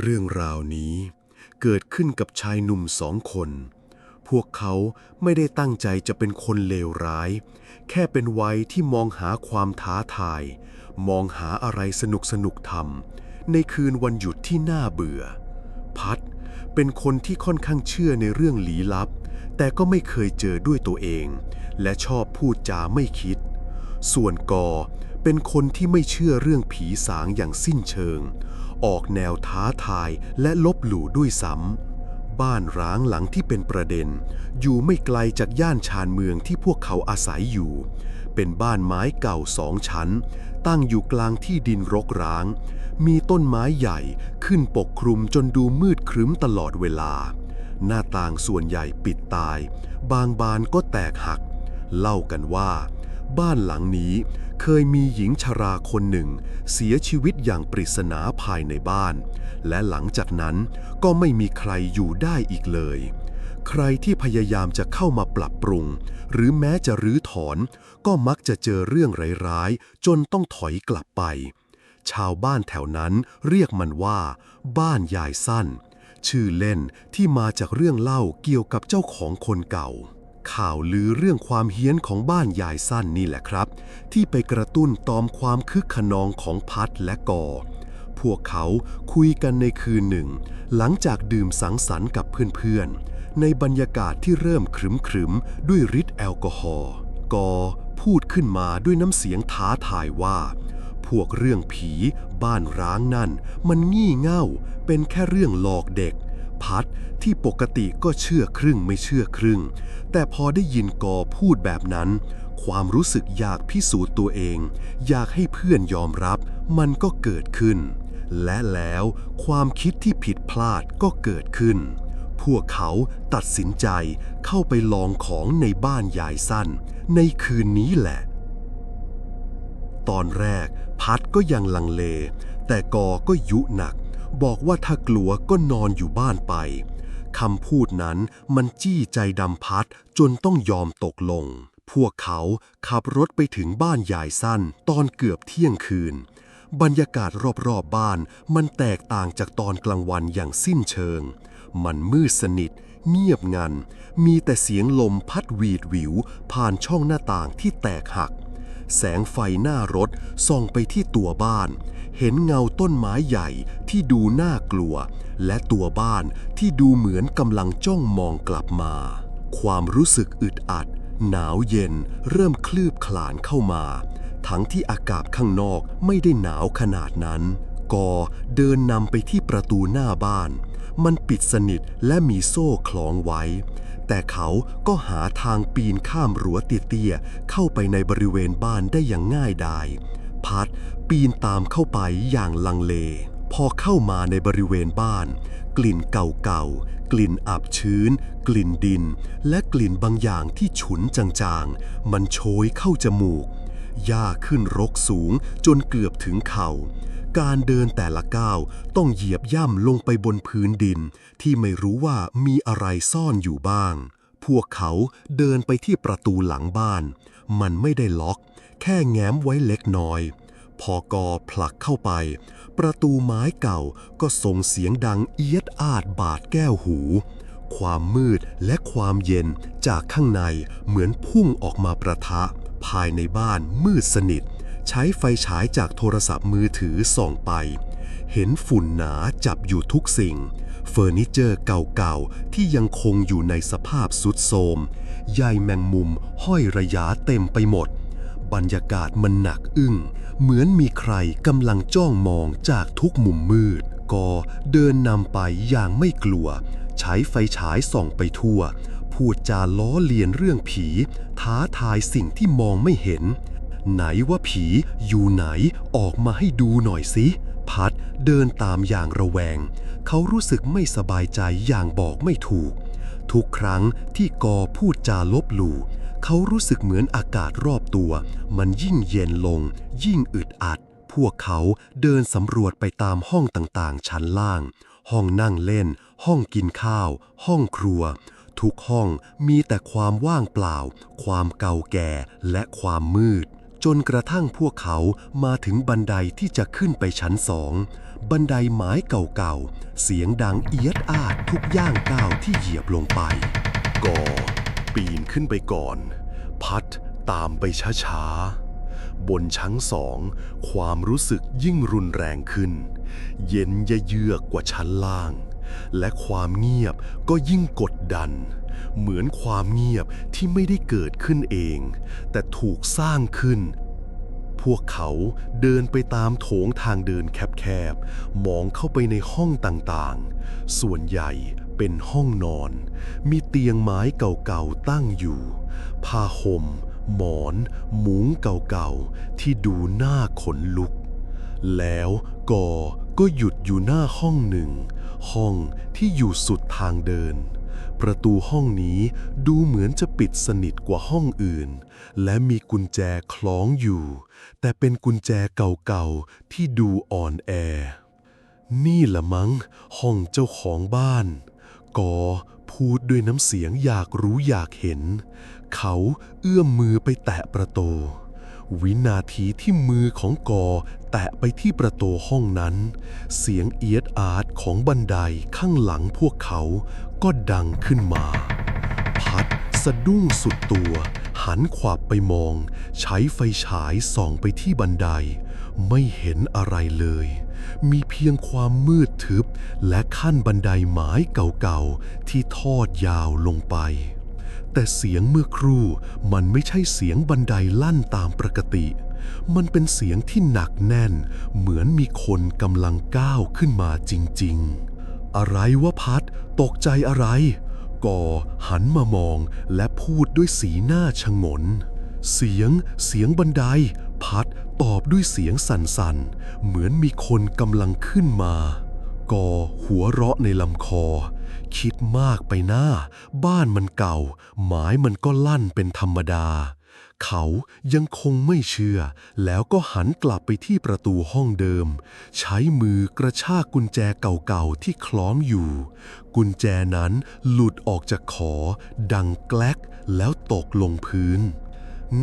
เรื่องราวนี้เกิดขึ้นกับชายหนุ่มสองคน พวกเขาไม่ได้ตั้งใจจะเป็นคนเลวร้าย แค่เป็นวัยที่มองหาความท้าทาย มองหาอะไรสนุกสนุกทำในคืนวันหยุดที่น่าเบื่อ พัดเป็นคนที่ค่อนข้างเชื่อในเรื่องลี้ลับ แต่ก็ไม่เคยเจอด้วยตัวเอง และชอบพูดจาไม่คิด ส่วนกอเป็นคนที่ไม่เชื่อเรื่องผีสางอย่างสิ้นเชิง ออกแนวท้าทายและลบหลู่ด้วยซ้ำ บ้านร้างหลังที่เป็นประเด็น อยู่ไม่ไกลจากย่านชานเมืองที่พวกเขาอาศัยอยู่ เป็นบ้านไม้เก่าสองชั้น ตั้งอยู่กลางที่ดินรกร้าง มีต้นไม้ใหญ่ขึ้นปกคลุมจนดูมืดครึ้มตลอดเวลา หน้าต่างส่วนใหญ่ปิดตาย บางบานก็แตกหัก เล่ากันว่า บ้านหลังนี้ เคยมีหญิงชราคนหนึ่ง เสียชีวิตอย่างปริศนาภายในบ้าน และหลังจากนั้นก็ไม่มีใครอยู่ได้อีกเลย ใครที่พยายามจะเข้ามาปรับปรุง หรือแม้จะรื้อถอน ก็มักจะเจอเรื่องร้ายๆ จนต้องถอยกลับไป ชาวบ้านแถวนั้นเรียกมันว่า บ้านยายสั้น ชื่อเล่นที่มาจากเรื่องเล่าเกี่ยวกับเจ้าของคนเก่า ข่าวลือเรื่องความเฮี้ยนของบ้านยายสั้นนี่แหละครับ ที่ไปกระตุ้นตอมความคึกขนองของพัดและกอ พวกเขาคุยกันในคืนหนึ่ง หลังจากดื่มสังสรรค์กับเพื่อนๆ ในบรรยากาศที่เริ่มครึมๆด้วยฤทธิ์แอลกอฮอล์กอพูดขึ้นมาด้วยน้ำเสียงท้าทายว่า พวกเรื่องผีบ้านร้างนั่น มันงี่เง่าเป็นแค่เรื่องหลอกเด็ก พัดที่ปกติก็เชื่อครึ่งไม่เชื่อครึ่ง แต่พอได้ยินกอพูดแบบนั้น ความรู้สึกอยากพิสูจน์ตัวเอง อยากให้เพื่อนยอมรับ มันก็เกิดขึ้น และแล้วความคิดที่ผิดพลาดก็เกิดขึ้น พวกเขาตัดสินใจเข้าไปลองของในบ้านยายสั้น ในคืนนี้แหละ ตอนแรกพัดก็ยังลังเล แต่กอก็ยุหนัก บอกว่าถ้ากลัวก็นอนอยู่บ้านไปคำพูดนั้นมันจี้ใจดำพัดจนต้องยอมตกลง พวกเขาขับรถไปถึงบ้านยายสั้นตอนเกือบเที่ยงคืน บรรยากาศรอบๆบบ้านมันแตกต่างจากตอนกลางวันอย่างสิ้นเชิง มันมืดสนิท เงียบงัน มีแต่เสียงลมพัดหวีดหวิว ผ่านช่องหน้าต่างที่แตกหัก แสงไฟหน้ารถส่องไปที่ตัวบ้าน เห็นเงาต้นไม้ใหญ่ที่ดูน่ากลัว และตัวบ้านที่ดูเหมือนกำลังจ้องมองกลับมา ความรู้สึกอึดอัด หนาวเย็น เริ่มคลืบคลานเข้ามา ทั้งที่อากาศข้างนอกไม่ได้หนาวขนาดนั้น กอเดินนำไปที่ประตูหน้าบ้าน มันปิดสนิทและมีโซ่คล้องไว้ แต่เขาก็หาทางปีนข้ามรั้วเตี้ยๆเข้าไปในบริเวณบ้านได้อย่างง่ายดายพัด ปีนตามเข้าไปอย่างลังเล พอเข้ามาในบริเวณบ้าน กลิ่นเก่าๆ กลิ่นอับชื้น กลิ่นดิน และกลิ่นบางอย่างที่ฉุนจางๆ มันโชยเข้าจมูกหญ้าขึ้นรกสูงจนเกือบถึงเข่า การเดินแต่ละก้าวต้องเหยียบย่ำลงไปบนพื้นดิน ที่ไม่รู้ว่ามีอะไรซ่อนอยู่บ้าง พวกเขาเดินไปที่ประตูหลังบ้าน มันไม่ได้ล็อก แค่แง้มไว้เล็กน้อย พอกอผลักเข้าไป ประตูไม้เก่าก็ส่งเสียงดังเอียดอาดบาดแก้วหู ความมืดและความเย็นจากข้างในเหมือนพุ่งออกมาประทะ ภายในบ้านมืดสนิท ใช้ไฟฉายจากโทรศัพท์มือถือส่องไป เห็นฝุ่นหนาจับอยู่ทุกสิ่ง เฟอร์นิเจอร์เก่าๆ ที่ยังคงอยู่ในสภาพสุดโทรมใยแมงมุมห้อยระยะเต็มไปหมด บรรยากาศมันหนักอึ้ง เหมือนมีใครกำลังจ้องมองจากทุกมุมมืด ก็เดินนำไปอย่างไม่กลัว ใช้ไฟฉายส่องไปทั่ว พูดจาล้อเลียนเรื่องผี ท้าทายสิ่งที่มองไม่เห็น ไหนว่าผีอยู่ไหนออกมาให้ดูหน่อยสิพัดเดินตามอย่างระแวง เขารู้สึกไม่สบายใจอย่างบอกไม่ถูก ทุกครั้งที่กอพูดจาลบหลู่ เขารู้สึกเหมือนอากาศรอบตัว มันยิ่งเย็นลง ยิ่งอึดอัด พวกเขาเดินสำรวจไปตามห้องต่างๆ ชั้นล่าง ห้องนั่งเล่น ห้องกินข้าว ห้องครัว ทุกห้องมีแต่ความว่างเปล่า ความเก่าแก่และความมืด จนกระทั่งพวกเขามาถึงบันไดที่จะขึ้นไปชั้นสอง บันไดไม้เก่าๆ เสียงดังเอียดอาดทุกย่างก้าวที่เหยียบลงไปก่อ ปีนขึ้นไปก่อน พัดตามไปช้าๆ บนชั้นสอง ความรู้สึกยิ่งรุนแรงขึ้น เย็นเยือกกว่าชั้นล่าง และความเงียบก็ยิ่งกดดัน เหมือนความเงียบที่ไม่ได้เกิดขึ้นเอง แต่ถูกสร้างขึ้นพวกเขาเดินไปตามโถงทางเดินแคบๆ มองเข้าไปในห้องต่างๆ ส่วนใหญ่ เป็นห้องนอน มีเตียงไม้เก่าๆตั้งอยู่ผ้าห่มหมอน หมุงเก่าๆ ที่ดูหน่าขนลุก แล้วก่อก็หยุดอยู่หน้าห้องหนึ่ง ห้องที่อยู่สุดทางเดิน ประตูห้องนี้ดูเหมือนจะปิดสนิทกว่าห้องอื่น และมีกุญแจคล้องอยู่ แต่เป็นกุญแจเก่าๆ ที่ดูอ่อนแอ นี่ละมั้งห้องเจ้าของบ้าน กอพูดด้วยน้ำเสียงอยากรู้อยากเห็น เขาเอื้อมมือไปแตะประตู วินาทีที่มือของกอแตะไปที่ประตูห้องนั้น เสียงเอียดอาร์ตของบันไดข้างหลังพวกเขาก็ดังขึ้นมา พัดสะดุ้งสุดตัว หันขวับไปมอง ใช้ไฟฉายส่องไปที่บันได ไม่เห็นอะไรเลย มีเพียงความมืดทึบ และขั้นบันไดไม้เก่าๆ ที่ทอดยาวลงไป แต่เสียงเมื่อครู่มันไม่ใช่เสียงบันไดลั่นตามปกติ มันเป็นเสียงที่หนักแน่น เหมือนมีคนกำลังก้าวขึ้นมาจริงๆ อะไรวะพัดตกใจอะไรก่อหันมามองและพูดด้วยสีหน้าชงน เสียงเสียงบันได พัด ตอบด้วยเสียงสั่นๆ เหมือนมีคนกำลังขึ้นมา กอหัวเราะในลำคอ คิดมากไปหน้า บ้านมันเก่า หมายมันก็ลั่นเป็นธรรมดา เขายังคงไม่เชื่อ แล้วก็หันกลับไปที่ประตูห้องเดิม ใช้มือกระชากกุญแจเก่าๆที่คล้องอยู่ กุญแจนั้นหลุดออกจากขอ ดังแกลกแล้วตกลงพื้น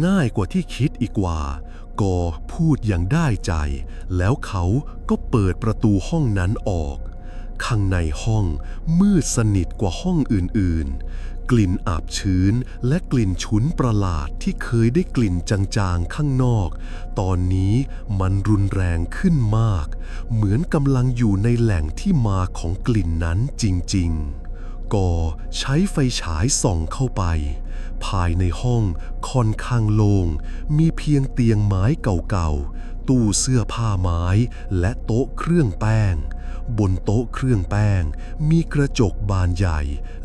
ง่ายกว่าที่คิดอีกว่า กอพูดอย่างได้ใจ แล้วเขาก็เปิดประตูห้องนั้นออก ข้างในห้องมืดสนิทกว่าห้องอื่นๆ กลิ่นอาบชื้นและกลิ่นฉุนประหลาดที่เคยได้กลิ่นจางๆข้างนอก ตอนนี้มันรุนแรงขึ้นมาก เหมือนกำลังอยู่ในแหล่งที่มาของกลิ่นนั้นจริงๆ กอใช้ไฟฉายส่องเข้าไป ภายในห้องค่อนข้างโลง่งมีเพียงเตียงไม้เก่าๆ ตู้เสื้อผ้าไม้และโต๊ะเครื่องแป้ง บนโต๊ะเครื่องแป้ง มีกระจกบานใหญ่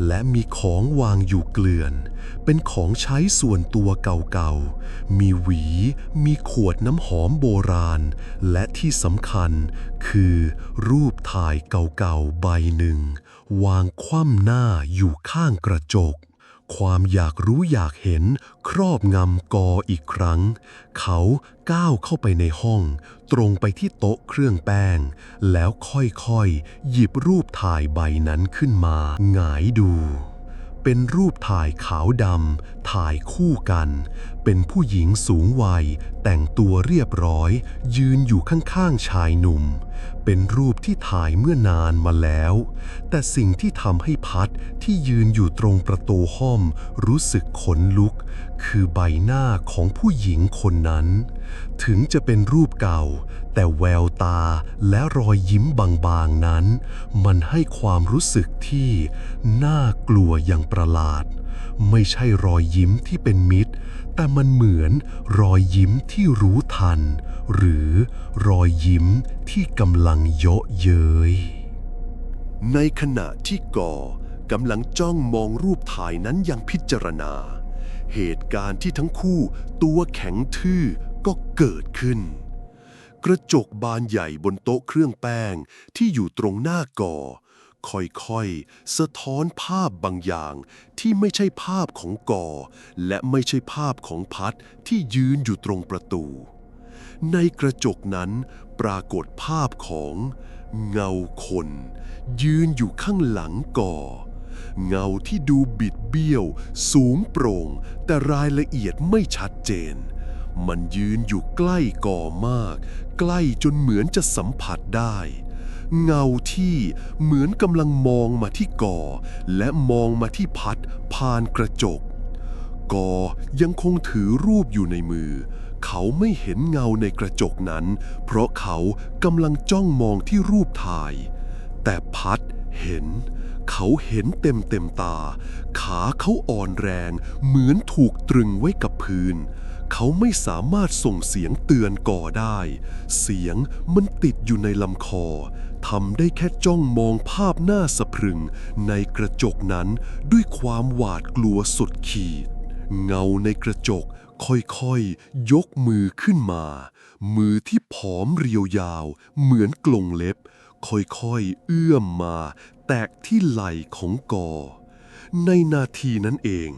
และมีของวางอยู่เกลื่อน เป็นของใช้ส่วนตัวเก่าๆ มีหวี มีขวดน้ำหอมโบราณ และที่สำคัญคือรูปถ่ายเก่าๆ ใบหนึ่ง วางคว่ำหน้าอยู่ข้างกระจก ความอยากรู้อยากเห็นครอบงำกออีกครั้ง เขาก้าวเข้าไปในห้อง ตรงไปที่โต๊ะเครื่องแป้ง แล้วค่อยๆ หยิบรูปถ่ายใบนั้นขึ้นมาหงายดู เป็นรูปถ่ายขาวดำถ่ายคู่กัน เป็นผู้หญิงสูงวัย แต่งตัวเรียบร้อย ยืนอยู่ข้างๆชายหนุ่ม เป็นรูปที่ถ่ายเมื่อนานมาแล้ว แต่สิ่งที่ทำให้พัดที่ยืนอยู่ตรงประตูห้องรู้สึกขนลุก คือใบหน้าของผู้หญิงคนนั้น ถึงจะเป็นรูปเก่า แต่แววตาและรอยยิ้มบางๆนั้น มันให้ความรู้สึกที่น่ากลัวอย่างประหลาด ไม่ใช่รอยยิ้มที่เป็นมิตร แต่มันเหมือนรอยยิ้มที่รู้ทัน หรือรอยยิ้มที่กำลังเยาะเย้ยในขณะที่ก่อกำลังจ้องมองรูปถ่ายนั้นอย่างพิจารณา เหตุการณ์ที่ทั้งคู่ตัวแข็งทื่อ ก็เกิดขึ้น กระจกบานใหญ่บนโต๊ะเครื่องแป้งที่อยู่ตรงหน้าก่อ ค่อยๆ สะท้อนภาพบางอย่างที่ไม่ใช่ภาพของก่อ และไม่ใช่ภาพของพัดที่ยืนอยู่ตรงประตู ในกระจกนั้นปรากฏภาพของเงาคน ยืนอยู่ข้างหลังก่อ เงาที่ดูบิดเบี้ยว สูงโปร่ง แต่รายละเอียดไม่ชัดเจน มันยืนอยู่ใกล้ก่อมาก ใกล้จนเหมือนจะสัมผัสได้ เงาที่เหมือนกำลังมองมาที่ก่อ และมองมาที่พัดผ่านกระจกกอยังคงถือรูปอยู่ในมือ เขาไม่เห็นเงาในกระจกนั้น เพราะเขากำลังจ้องมองที่รูปถ่าย แต่พัดเห็น เขาเห็นเต็มเต็มตา ขาเขาอ่อนแรง เหมือนถูกตรึงไว้กับพื้น เขาไม่สามารถส่งเสียงเตือนก่อได้ เสียงมันติดอยู่ในลำคอทำได้แค่จ้องมองภาพหน้าสะพรึง ในกระจกนั้นด้วยความหวาดกลัวสุดขีด เงาในกระจกค่อยๆ ยกมือขึ้นมา มือที่ผอมเรียวยาว เหมือนกลงเล็บ ค่อยๆ เอื้อมมา แตะที่ไหล่ของกอ ในนาทีนั้นเอง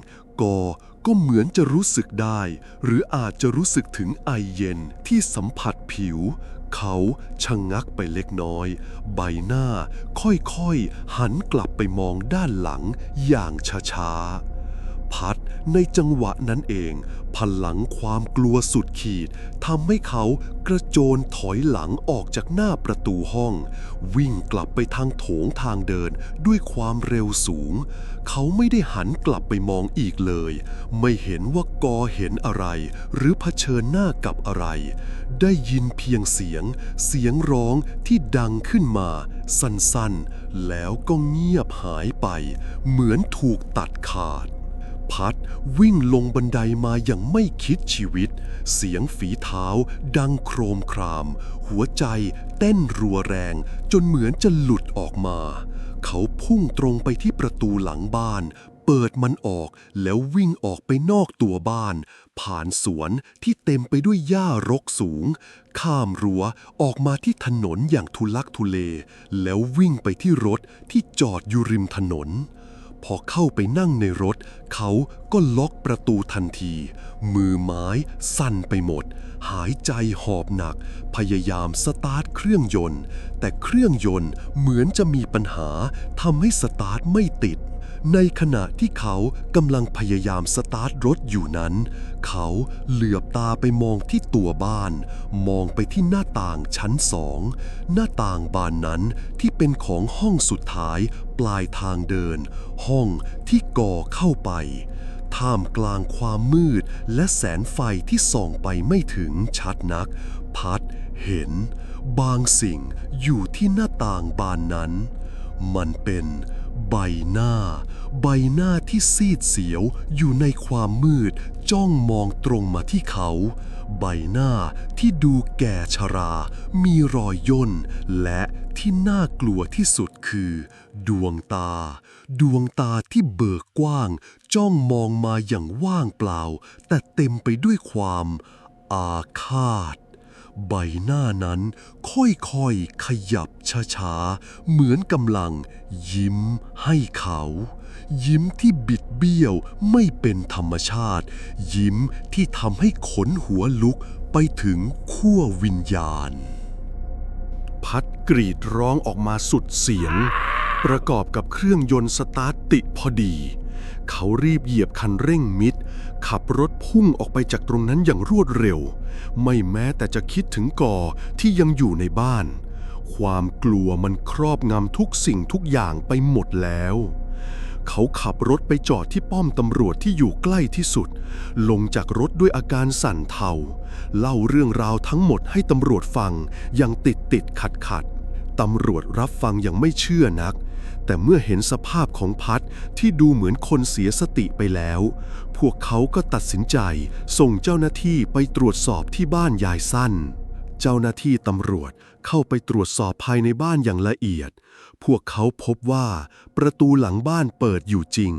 กอ ก็เหมือนจะรู้สึกได้ หรืออาจจะรู้สึกถึงไอเย็นที่สัมผัสผิว เขาชะงงักไปเล็กน้อย ใบหน้าค่อยๆ หันกลับไปมองด้านหลังอย่างช้าๆ พัดในจังหวะนั้นเอง พลังความกลัวสุดขีดทำให้เขากระโจนถอยหลังออกจากหน้าประตูห้อง วิ่งกลับไปทางโถงทางเดินด้วยความเร็วสูง เขาไม่ได้หันกลับไปมองอีกเลย ไม่เห็นว่ากอเห็นอะไร หรือเผชิญหน้ากับอะไร ได้ยินเพียงเสียง เสียงร้องที่ดังขึ้นมา สั้นๆ แล้วก็เงียบหายไป เหมือนถูกตัดขาด พัดวิ่งลงบันไดมาอย่างไม่คิดชีวิต เสียงฝีเท้า ดังโครมคราม หัวใจเต้นรัวแรง จนเหมือนจะหลุดออกมา เขาพุ่งตรงไปที่ประตูหลังบ้าน เปิดมันออกแล้ววิ่งออกไปนอกตัวบ้าน ผ่านสวนที่เต็มไปด้วยหญ้ารกสูง ข้ามรั้วออกมาที่ถนนอย่างทุลักทุเล แล้ววิ่งไปที่รถที่จอดอยู่ริมถนน พอเข้าไปนั่งในรถ เขาก็ล็อกประตูทันที มือไม้สั่นไปหมด หายใจหอบหนัก พยายามสตาร์ทเครื่องยนต์ แต่เครื่องยนต์เหมือนจะมีปัญหาทำให้สตาร์ทไม่ติด ในขณะที่เขากำลังพยายามสตาร์ทรถอยู่นั้น เขาเหลือบตาไปมองที่ตัวบ้าน มองไปที่หน้าต่างชั้นสอง หน้าต่างบานนั้นที่เป็นของห้องสุดท้ายปลายทางเดิน ห้องที่ก่อเข้าไปท่ามกลางความมืดและแสงไฟที่ส่องไปไม่ถึงชัดนัก พัดเห็น บางสิ่งอยู่ที่หน้าต่างบานนั้น มันเป็น ใบหน้า ใบหน้าที่ซีดเสียวอยู่ในความมืด จ้องมองตรงมาที่เขา ใบหน้าที่ดูแก่ชรา มีรอยย่น และที่น่ากลัวที่สุดคือ ดวงตา ดวงตาที่เบิกกว้าง จ้องมองมาอย่างว่างเปล่า แต่เต็มไปด้วยความอาฆาต ใบหน้านั้นค่อยๆขยับช้าๆ เหมือนกำลัง ยิ้มให้เขา ยิ้มที่บิดเบี้ยวไม่เป็นธรรมชาติ ยิ้มที่ทำให้ขนหัวลุกไปถึงขั้ววิญญาณ พัดกรีดร้องออกมาสุดเสียง ประกอบกับเครื่องยนต์สตาร์ทติดพอดี เขารีบเหยียบคันเร่งมิด ขับรถพุ่งออกไปจากตรงนั้นอย่างรวดเร็ว ไม่แม้แต่จะคิดถึงก่อที่ยังอยู่ในบ้าน ความกลัวมันครอบงำทุกสิ่งทุกอย่างไปหมดแล้ว เขาขับรถไปจอดที่ป้อมตำรวจที่อยู่ใกล้ที่สุด ลงจากรถด้วยอาการสั่นเทา เล่าเรื่องราวทั้งหมดให้ตำรวจฟังอย่างติดติดขัดขัดตำรวจรับฟังอย่างไม่เชื่อนัก แต่เมื่อเห็นสภาพของพัดที่ดูเหมือนคนเสียสติไปแล้ว พวกเขาก็ตัดสินใจส่งเจ้าหน้าที่ไปตรวจสอบที่บ้านยายสั้น เจ้าหน้าที่ตำรวจเข้าไปตรวจสอบภายในบ้านอย่างละเอียด พวกเขาพบว่าประตูหลังบ้านเปิดอยู่จริง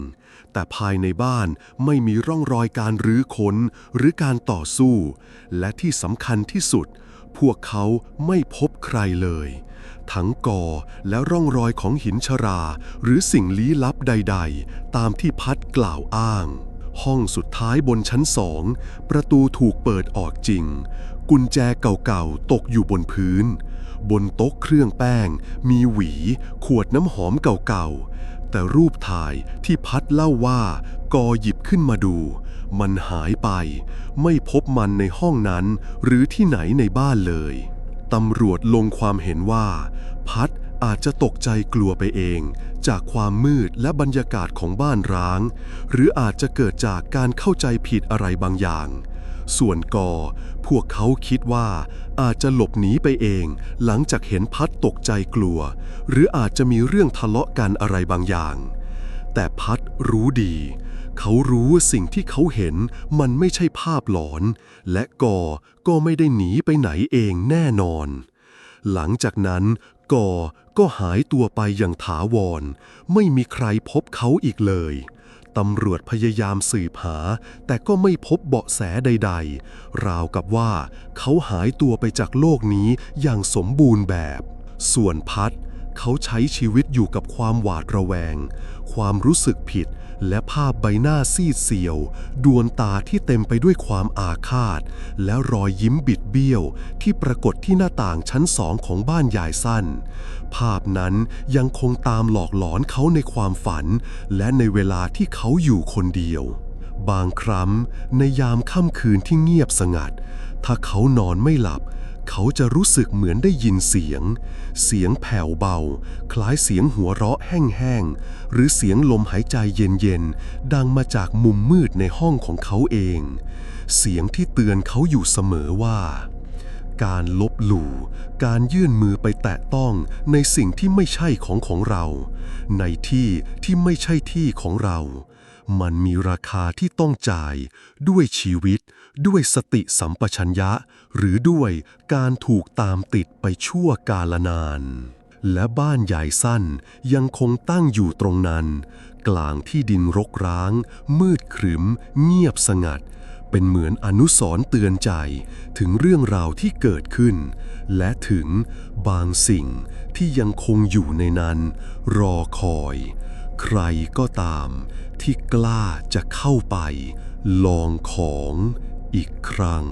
แต่ภายในบ้านไม่มีร่องรอยการรื้อค้นหรือการต่อสู้ และที่สำคัญที่สุด พวกเขาไม่พบใครเลย ทั้งก่อและร่องรอยของหินชรา หรือสิ่งลี้ลับใด ๆ ตามที่พัดกล่าวอ้าง ห้องสุดท้ายบนชั้นสอง ประตูถูกเปิดออกจริง กุญแจเก่าๆ ตกอยู่บนพื้น บนโต๊ะเครื่องแป้ง มีหวี ขวดน้ำหอมเก่าๆ แต่รูปถ่ายที่พัดเล่าว่ากอหยิบขึ้นมาดู มันหายไป ไม่พบมันในห้องนั้น หรือที่ไหนในบ้านเลย ตำรวจลงความเห็นว่า พัดอาจจะตกใจกลัวไปเอง จากความมืดและบรรยากาศของบ้านร้าง หรืออาจจะเกิดจากการเข้าใจผิดอะไรบางอย่าง ส่วนกอ พวกเขาคิดว่า อาจจะหลบหนีไปเอง หลังจากเห็นพัดตกใจกลัว หรืออาจจะมีเรื่องทะเลาะกันอะไรบางอย่าง แต่พัดรู้ดี เขารู้ว่าสิ่งที่เขาเห็นมันไม่ใช่ภาพหลอน และกอก็ไม่ได้หนีไปไหนเองแน่นอน หลังจากนั้นกอก็หายตัวไปอย่างถาวร ไม่มีใครพบเขาอีกเลยตำรวจพยายามสืบหา แต่ก็ไม่พบเบาะแสใด ๆ ราวกับว่าเขาหายตัวไปจากโลกนี้อย่างสมบูรณ์แบบ ส่วนพัด เขาใช้ชีวิตอยู่กับความหวาดระแวง ความรู้สึกผิด และภาพใบหน้าซีดเซียว ดวงตาที่เต็มไปด้วยความอาฆาต และรอยยิ้มบิดเบี้ยว ที่ปรากฏที่หน้าต่างชั้นสองของบ้านยายสั้น ภาพนั้นยังคงตามหลอกหลอนเขาในความฝัน และในเวลาที่เขาอยู่คนเดียว บางครั้งในยามค่ำคืนที่เงียบสงัด ถ้าเขานอนไม่หลับเเขาจะรู้สึกเหมือนได้ยินเสียง เสียงแผ่วเบา คล้ายเสียงหัวเราะแห้งๆ หรือเสียงลมหายใจเย็นๆ ดังมาจากมุมมืดในห้องของเขาเอง เสียงที่เตือนเขาอยู่เสมอว่า การลบหลู่ การยื่นมือไปแตะต้องในสิ่งที่ไม่ใช่ของของเรา ในที่ที่ไม่ใช่ที่ของเรา มันมีราคาที่ต้องจ่ายด้วยชีวิต ด้วยสติสัมปชัญญะ หรือด้วยการถูกตามติดไปชั่วกาลนาน และบ้านใหญ่สั้นยังคงตั้งอยู่ตรงนั้น กลางที่ดินรกร้าง มืดขรึม เงียบสงัด เป็นเหมือนอนุสรณ์เตือนใจถึงเรื่องราวที่เกิดขึ้น และถึงบางสิ่งที่ยังคงอยู่ในนั้น รอคอย ใครก็ตามที่กล้าจะเข้าไปลองของ อีกครั้ง